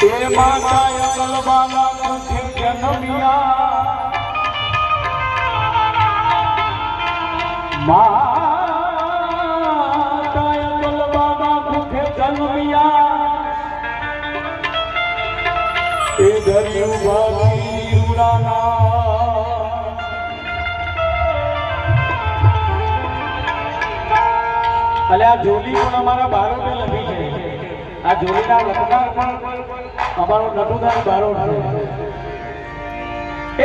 તે માતાએ કલબાના કુઠે જન્મ્યા. માતાએ કલબાના કુઠે જન્મ્યા. તે ધર્યું વાલી ઉડાના અલ્યા જોલી પણ અમારા બારોને લખી છે. આ જોડીના લગ્ન અમારો નટુદાન બારો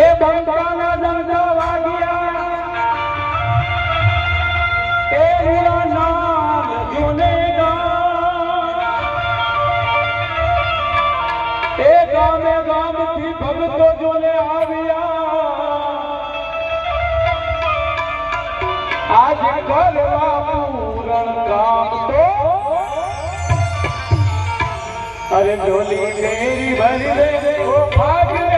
એ બંધાના ધંધો વાગ્યા. એ મુરા નામ જોને એ ગામે ગામથી ભક્તો જોને આવ્યા. આજે ઘર પૂરણ ગામ તો અરે ડોલી તેરી ભરી દે ગોપાલ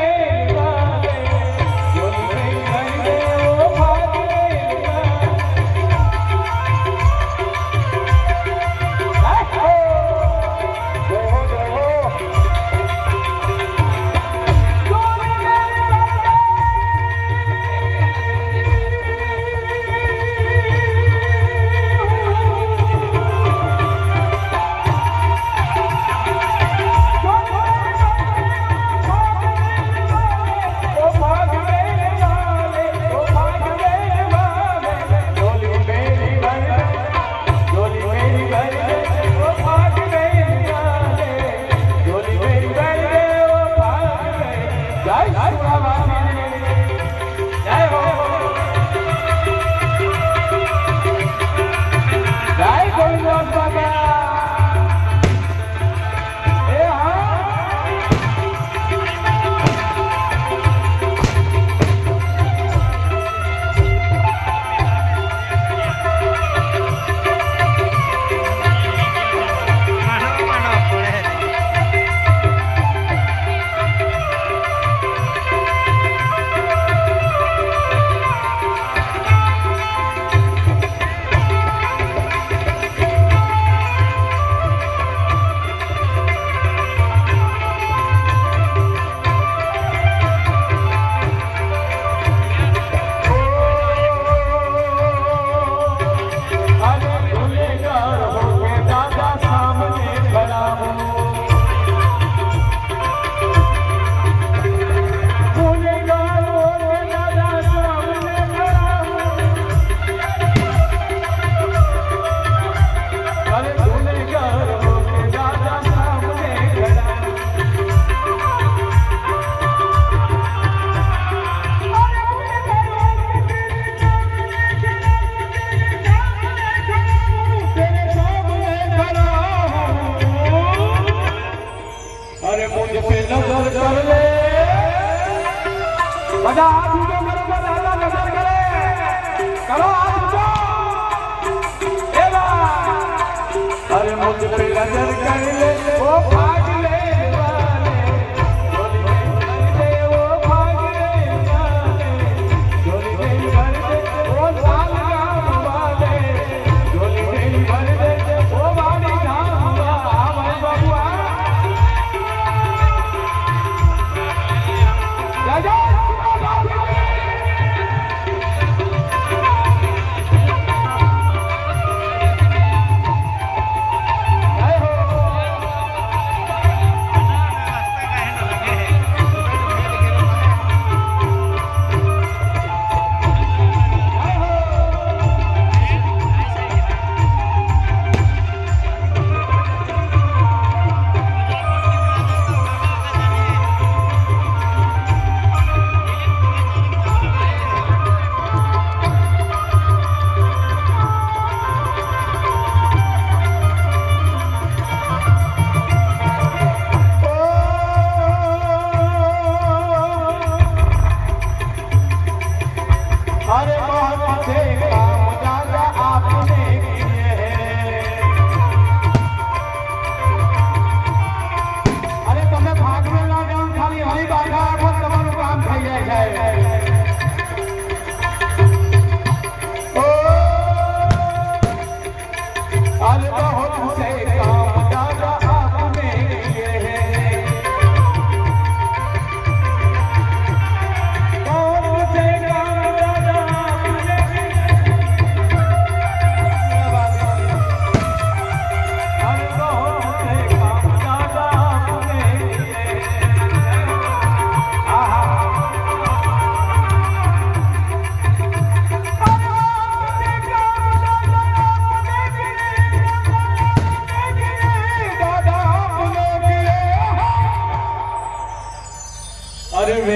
બધા હાથ ઊંચો કરો અરે મુજ નજર કરી લે ઓ ભાઈ.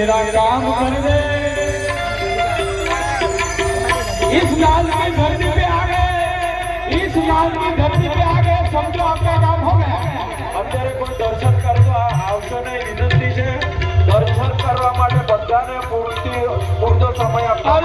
मेरा काम कर दे। इस लाल की धरती पे आ गए इस लाल की धरती पे आ गए समझो आपका काम हो गया। અત્યારે કોઈ દર્શન કરવા આવશે નહીં, વિનંતી છે. દર્શન કરવા માટે બધાને પૂરતી, પૂરતો સમય આપવા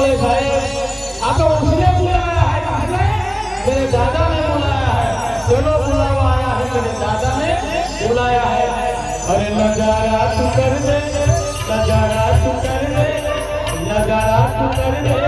वाले साहेब आ तो उसने बुलाया है हमने मेरे दादा ने बुलाया है। चलो बुलावाया है मेरे दादा ने, बुलाया है। अरे नज़ारा तू कर दे, नज़ारा तू कर दे, नज़ारा तू कर दे